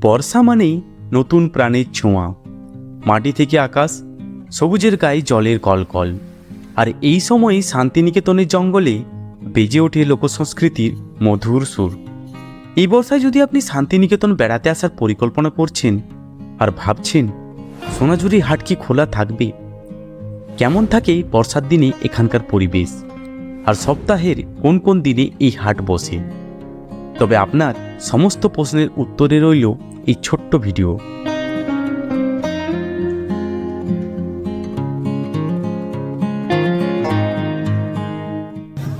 বর্ষা মানেই নতুন প্রাণের ছোঁয়া। মাটি থেকে আকাশ, সবুজের গায়ে জলের কলকল। আর এই সময় শান্তিনিকেতনের জঙ্গলে বেজে ওঠে লোকসংস্কৃতির মধুর সুর। এই বর্ষায় যদি আপনি শান্তিনিকেতন বেড়াতে আসার পরিকল্পনা করছেন আর ভাবছেন, সোনাঝুরি হাট কি খোলা থাকবে? কেমন থাকে বর্ষার দিনে এখানকার পরিবেশ? আর সপ্তাহের কোন কোন দিনে এই হাট বসে? তবে আপনার সমস্ত প্রশ্নের উত্তরে রইল এই ছোট্ট ভিডিও।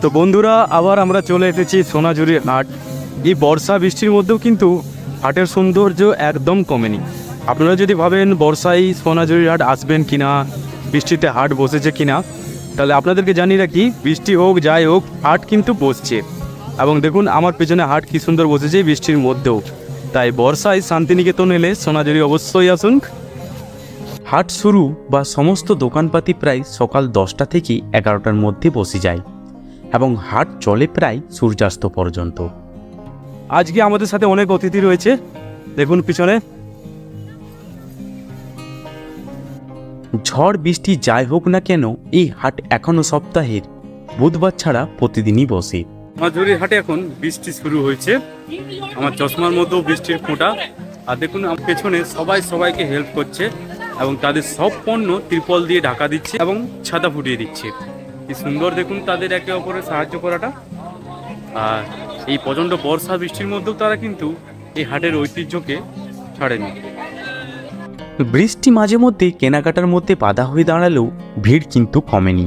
তো বন্ধুরা, আবার আমরা চলে এসেছি সোনাঝুরির হাট। এই বর্ষা বৃষ্টির মধ্যেও কিন্তু হাটের সৌন্দর্য একদম কমেনি। আপনারা যদি ভাবেন বর্ষায় সোনাঝুরির হাট আসবেন কিনা, বৃষ্টিতে হাট বসেছে কিনা, তাহলে আপনাদেরকে জানিয়ে রাখি, বৃষ্টি হোক, যাই হোক, হাট কিন্তু বসছে। এবং দেখুন, আমার পেছনে হাট কি সুন্দর বসেছে বৃষ্টির মধ্যেও। তাই বর্ষায় শান্তিনিকেতন এলে সোনাঝুরি অবশ্যই আসুন। হাট শুরু বা সমস্ত দোকানপাতি প্রায় সকাল দশটা থেকে এগারোটার মধ্যে বসে যায় এবং হাট চলে প্রায় সূর্যাস্ত পর্যন্ত। আজকে আমাদের সাথে অনেক অতিথি রয়েছে। দেখুন পিছনে। ঝড়, বৃষ্টি যাই হোক না কেন, এই হাট এখনও সপ্তাহের, বুধবার ছাড়া প্রতিদিনই বসে। মাঝুরির হাটে এখন বৃষ্টি শুরু হয়েছে। আমার চশমার মধ্যেও বৃষ্টির ফোঁটা। আর দেখুন, আমার পেছনে সবাই সবাইকে হেল্প করছে এবং তাদের সব পণ্য ত্রিপল দিয়ে ঢাকা দিচ্ছে এবং ছাতা ফুটিয়ে দিচ্ছে। কি সুন্দর দেখুন তাদের একে অপরের সাহায্য করাটা। আর এই প্রচণ্ড বর্ষা, বৃষ্টির মধ্যেও তারা কিন্তু এই হাটের ঐতিহ্যকে ছাড়েনি। বৃষ্টি মাঝে মধ্যে কেনাকাটার মধ্যে বাধা হয়ে দাঁড়ালেও ভিড় কিন্তু কমেনি।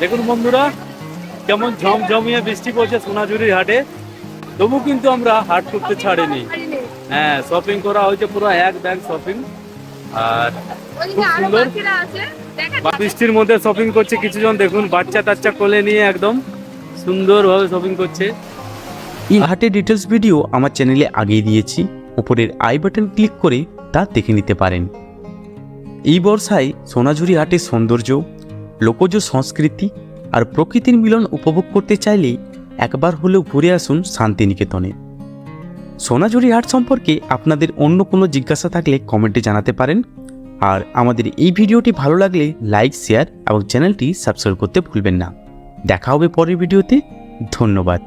দেখুন বন্ধুরা কেমন ঝমঝমিয়ে বৃষ্টি পড়ছে সোনাঝুরির হাটে। তবু কিন্তু আমরা হাট করতে ছাড়েনি। হ্যাঁ শপিং করা হয়েছে পুরো এক ব্যাগ শপিং আর খুব সুন্দর। বা- বৃষ্টির মধ্যে শপিং করছে কিছুজন। দেখুন বাচ্চা টাচ্চা কোলে নিয়ে একদম সুন্দরভাবে শপিং করছে। এই হাটের ডিটেলস ভিডিও আমার চ্যানেলে আগেই দিয়েছি। উপরের আই বাটন ক্লিক করে তা দেখে নিতে পারেন। এই বর্ষায় সোনাঝুরি হাটের সৌন্দর্য লোকজ সংস্কৃতি আর প্রকৃতির মিলন উপভোগ করতে চাইলে একবার হলেও ঘুরে আসুন শান্তিনিকেতনে। সোনাঝুরি হাট সম্পর্কে আপনাদের অন্য কোনো জিজ্ঞাসা থাকলে কমেন্টে জানাতে পারেন। আর আমাদের এই ভিডিওটি ভালো লাগলে লাইক, শেয়ার এবং চ্যানেলটি সাবস্ক্রাইব করতে ভুলবেন না। দেখা হবে পরের ভিডিওতে। ধন্যবাদ।